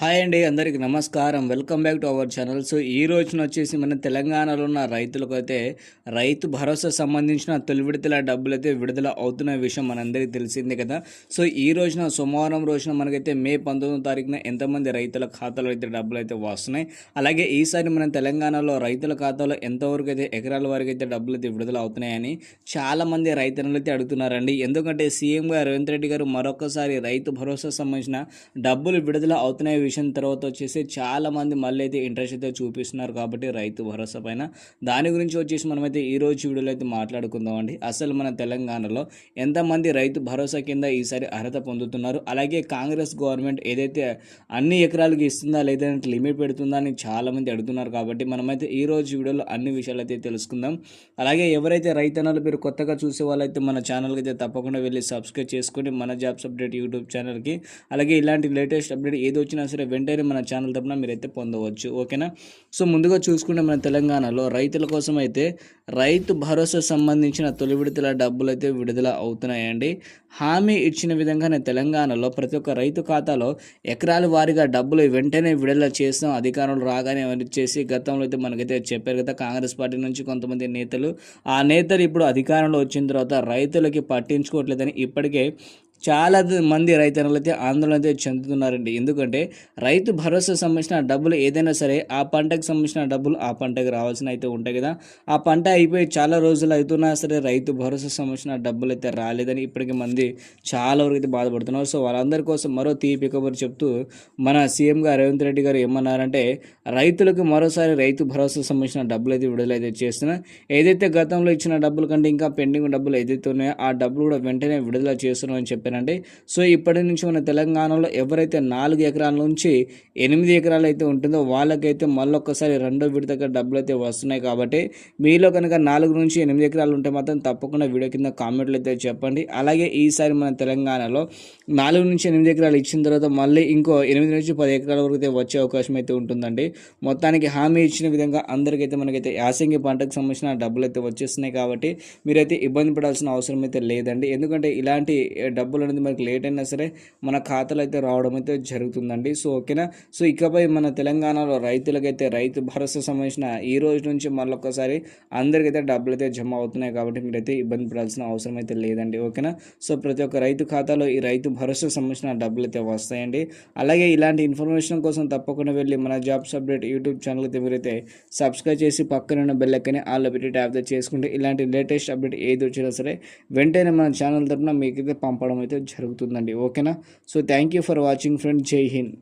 Hi అండి అందరికీ నమస్కారం. Welcome back to our channel. So ఈ రోజున వచ్చేసి మన తెలంగాణలో ఉన్న రైతులకు అయితే రైతు భరోసా సంబంధించిన తొలి విడతల డబ్బులు అయితే విడుదల అవుతున్న విషయం మనందరికీ తెలిసిందే కదా. సో ఈ రోజున సోమవారం రోజున మనకైతే మే పంతొమ్మిదో తారీఖున ఎంతమంది రైతుల ఖాతాలో అయితే డబ్బులు అయితే వస్తున్నాయి. అలాగే ఈసారి మన తెలంగాణలో రైతుల ఖాతాలో ఎంతవరకు అయితే ఎకరాల వరకు అయితే డబ్బులు అయితే విడుదల అవుతున్నాయని చాలామంది రైతులు అయితే అడుగుతున్నారండి. ఎందుకంటే సీఎంగా గారు రేవంత్ రెడ్డి గారు మరొకసారి రైతు భరోసా సంబంధించిన డబ్బులు విడుదల అవుతున్నాయి విషయం తర్వాత వచ్చేసి చాలామంది మళ్ళీ అయితే ఇంట్రెస్ట్ అయితే చూపిస్తున్నారు కాబట్టి రైతు భరోసా పైన. దాని గురించి వచ్చేసి మనమైతే ఈ రోజు వీడియోలో అయితే మాట్లాడుకుందామండి అసలు మన తెలంగాణలో ఎంతమంది రైతు భరోసా కింద ఈసారి అర్హత పొందుతున్నారు? అలాగే కాంగ్రెస్ గవర్నమెంట్ ఏదైతే అన్ని ఎకరాలకి ఇస్తుందా లేదంటే లిమిట్ పెడుతుందా అని చాలామంది అడుగుతున్నారు కాబట్టి మనమైతే ఈ రోజు వీడియోలో అన్ని విషయాలు అయితే తెలుసుకుందాం. అలాగే ఎవరైతే రైతన్నలు మీరు కొత్తగా చూసే వాళ్ళైతే మన ఛానల్కి అయితే తప్పకుండా వెళ్ళి సబ్స్క్రైబ్ చేసుకొని మన జాబ్స్ అప్డేట్ యూట్యూబ్ ఛానల్కి. అలాగే ఇలాంటి లేటెస్ట్ అప్డేట్ ఏది వచ్చినా సరే వెంటనే మన ఛానల్ తరపున మీరైతే పొందవచ్చు ఓకేనా? సో ముందుగా చూసుకుంటే మన తెలంగాణలో రైతుల కోసం అయితే రైతు భరోసా సంబంధించిన తొలి విడతల డబ్బులు అయితే విడుదల అవుతున్నాయండి. హామీ ఇచ్చిన విధంగానే తెలంగాణలో ప్రతి ఒక్క రైతు ఖాతాలో ఎకరాల వారీగా డబ్బులు వెంటనే విడుదల చేస్తాం అధికారంలో రాగానే చేసి గతంలో అయితే మనకైతే చెప్పారు కదా కాంగ్రెస్ పార్టీ నుంచి కొంతమంది నేతలు. ఆ నేతలు ఇప్పుడు అధికారంలో వచ్చిన తర్వాత రైతులకి పట్టించుకోవట్లేదని ఇప్పటికే చాలా మంది రైతన్నలు అయితే ఆందోళన అయితే చెందుతున్నారండి. ఎందుకంటే రైతు భరోసా సంబంధించిన డబ్బులు ఏదైనా సరే ఆ పంటకు సంబంధించిన డబ్బులు ఆ పంటకు రావాల్సిన అయితే ఉంటాయి కదా. ఆ పంట అయిపోయి చాలా రోజులు అవుతున్నా సరే రైతు భరోసా సంబంధించిన డబ్బులు అయితే రాలేదని ఇప్పటికీ మంది చాలా వరకు అయితే బాధపడుతున్నారు. సో వాళ్ళందరి కోసం మరో తీపి కబురు చెప్తూ మన సీఎం గారు రేవంత్ రెడ్డి గారు ఏమన్నారంటే రైతులకు మరోసారి రైతు భరోసా సంబంధించిన డబ్బులు అయితే విడుదలైతే చేస్తున్నా. ఏదైతే గతంలో ఇచ్చిన డబ్బుల కంటే ఇంకా పెండింగ్ డబ్బులు ఏదైతే ఉన్నాయో ఆ డబ్బులు కూడా వెంటనే విడుదల చేస్తున్నామని చెప్పానండి. సో ఇప్పటి నుంచి మన తెలంగాణలో ఎవరైతే నాలుగు ఎకరాల నుంచి ఎనిమిది ఎకరాలు అయితే ఉంటుందో వాళ్ళకైతే మళ్ళొక్కసారి రెండో విడతగా డబ్బులు అయితే వస్తున్నాయి కాబట్టి మీలో కనుక నాలుగు నుంచి ఎనిమిది ఎకరాలు ఉంటే మాత్రం తప్పకుండా వీడియో కింద కామెంట్లు అయితే చెప్పండి. అలాగే ఈసారి మన తెలంగాణలో నాలుగు నుంచి ఎనిమిది ఎకరాలు ఇచ్చిన తర్వాత మళ్ళీ ఇంకో ఎనిమిది నుంచి పది ఎకరాల వరకు అయితే వచ్చే అవకాశం అయితే ఉంటుందండి. మొత్తానికి హామీ ఇచ్చిన విధంగా అందరికైతే మనకైతే యాసంగి పంటకు సంబంధించిన డబ్బులు అయితే వచ్చేస్తున్నాయి కాబట్టి మీరైతే ఇబ్బంది పడాల్సిన అవసరం అయితే లేదండి. ఎందుకంటే ఇలాంటి డబ్బు డబ్బులు అనేది మనకి లేట్ అయినా సరే మన ఖాతాలో అయితే రావడం అయితే జరుగుతుందండి. సో ఓకేనా? సో ఇకపై మన తెలంగాణలో రైతులకైతే రైతు భరోసా సంబంధించిన ఈ రోజు నుంచి మళ్ళొక్కసారి అందరికైతే డబ్బులు అయితే జమ అవుతున్నాయి కాబట్టి మీరైతే ఇబ్బంది పడాల్సిన అవసరం అయితే లేదండి. ఓకేనా? సో ప్రతి ఒక్క రైతు ఖాతాలో ఈ రైతు భరోసా సంబంధించిన డబ్బులు అయితే వస్తాయండి. అలాగే ఇలాంటి ఇన్ఫర్మేషన్ కోసం తప్పకుండా వెళ్ళి మన జాబ్స్ అప్డేట్ యూట్యూబ్ ఛానల్ అయితే మీరైతే సబ్స్క్రైబ్ చేసి పక్కన ఉన్న బెల్ ఎక్కని ఆల్ పెట్టి ట్యాప్ చేసుకుంటే ఇలాంటి లేటెస్ట్ అప్డేట్ ఏది వచ్చినా సరే వెంటనే మన ఛానల్ తరపున మీకైతే పంపడం అయితే జరుగుతుందండి ఓకేనా? So thank you for watching friend Jai Hind.